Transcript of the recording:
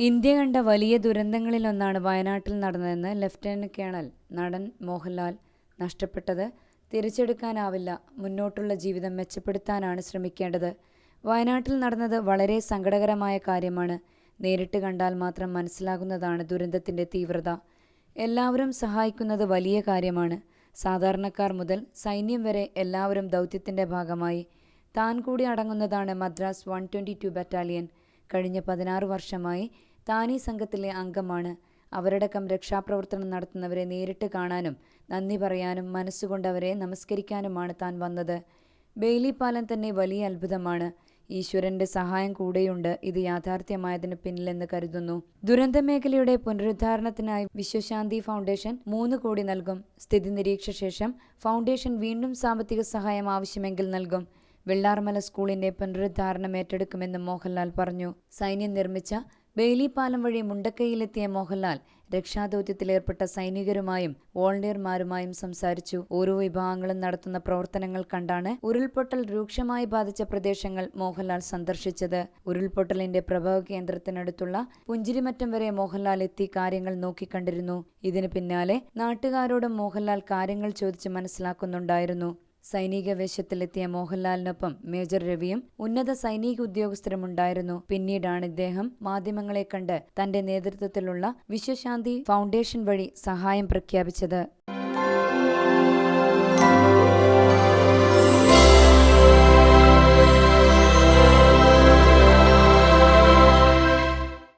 India കണ്ട വലിയ ദുരന്തങ്ങളിലൊന്നാണ് വയനാട്ടിൽ നടന്നതെന്ന് ലഫ്റ്റനന്റ് കേണൽ നടൻ മോഹൻലാൽ നഷ്ടപ്പെട്ടത്. തിരിച്ചെടുക്കാനാവില്ല. മുന്നോട്ടുള്ള ജീവിതം മെച്ചപ്പെടുത്താനാണ് ശ്രമിക്കേണ്ടത്. വയനാട്ടിൽ നടന്നത് വളരെ സങ്കടകരമായ കാര്യമാണ്. നേരിട്ട് കണ്ടാൽ മാത്രം മനസ്സിലാകുന്നതാണ് ദുരന്തത്തിന്റെ തീവ്രത. എല്ലാവരും സഹായിക്കുന്നത് വലിയ കാര്യമാണ്. സാധാരണക്കാർ മുതൽ സൈന്യം വരെ എല്ലാവരും ദൗത്യത്തിന്റെ ഭാഗമായി. താൻ കൂടി അടങ്ങുന്നതാണ് Madras one twenty two battalion. കഴിഞ്ഞ പതിനാറ് വർഷമായി ഈ സംഘത്തിലെ അംഗമാണ്. അവരടക്കം രക്ഷാപ്രവർത്തനം നടത്തുന്നവരെ നേരിട്ട് കാണാനും നന്ദി പറയാനും മനസ്സുകൊണ്ടവരെ നമസ്കരിക്കാനുമാണ് താൻ വന്നത്. ബെയിലിപ്പാലം തന്നെ വലിയ അത്ഭുതമാണ്. ഈശ്വരന്റെ സഹായം കൂടെയുണ്ട്. ഇത് യാഥാർത്ഥ്യമായതിന് പിന്നിലെന്ന് കരുതുന്നു. ദുരന്തമേഖലയുടെ പുനരുദ്ധാരണത്തിനായി വിശ്വശാന്തി ഫൗണ്ടേഷൻ മൂന്ന് കോടി നൽകും. സ്ഥിതി നിരീക്ഷ ശേഷം ഫൗണ്ടേഷൻ വീണ്ടും സാമ്പത്തിക സഹായം ആവശ്യമെങ്കിൽ നൽകും. വെള്ളാർമല സ്കൂളിന്റെ പുനരുദ്ധാരണം ഏറ്റെടുക്കുമെന്ന് മോഹൻലാൽ പറഞ്ഞു. സൈന്യം നിർമ്മിച്ച ബെയിലി പാലം വഴി മുണ്ടക്കൈയിലെത്തിയ മോഹൻലാൽ രക്ഷാദൗത്യത്തിലേർപ്പെട്ട സൈനികരുമായും വോളണ്ടിയർമാരുമായും സംസാരിച്ചു. ഓരോ വിഭാഗങ്ങളും നടത്തുന്ന പ്രവർത്തനങ്ങൾ കണ്ടാണ് ഉരുൾപൊട്ടൽ രൂക്ഷമായി ബാധിച്ച പ്രദേശങ്ങൾ മോഹൻലാൽ സന്ദർശിച്ചത്. ഉരുൾപൊട്ടലിന്റെ പ്രഭവ കേന്ദ്രത്തിനടുത്തുള്ള പുഞ്ചിരിമറ്റം വരെ മോഹൻലാൽ എത്തി കാര്യങ്ങൾ നോക്കിക്കണ്ടിരുന്നു. ഇതിന് പിന്നാലെ നാട്ടുകാരോടും മോഹൻലാൽ കാര്യങ്ങൾ ചോദിച്ച് മനസ്സിലാക്കുന്നുണ്ടായിരുന്നു. സൈനിക വേഷത്തിലെത്തിയ മോഹൻലാലിനൊപ്പം മേജർ രവിയും ഉന്നത സൈനിക ഉദ്യോഗസ്ഥരുമുണ്ടായിരുന്നു. പിന്നീടാണ് ഇദ്ദേഹം മാധ്യമങ്ങളെ കണ്ട് തന്റെ നേതൃത്വത്തിലുള്ള വിശ്വശാന്തി ഫൗണ്ടേഷൻ വഴി സഹായം പ്രഖ്യാപിച്ചത്.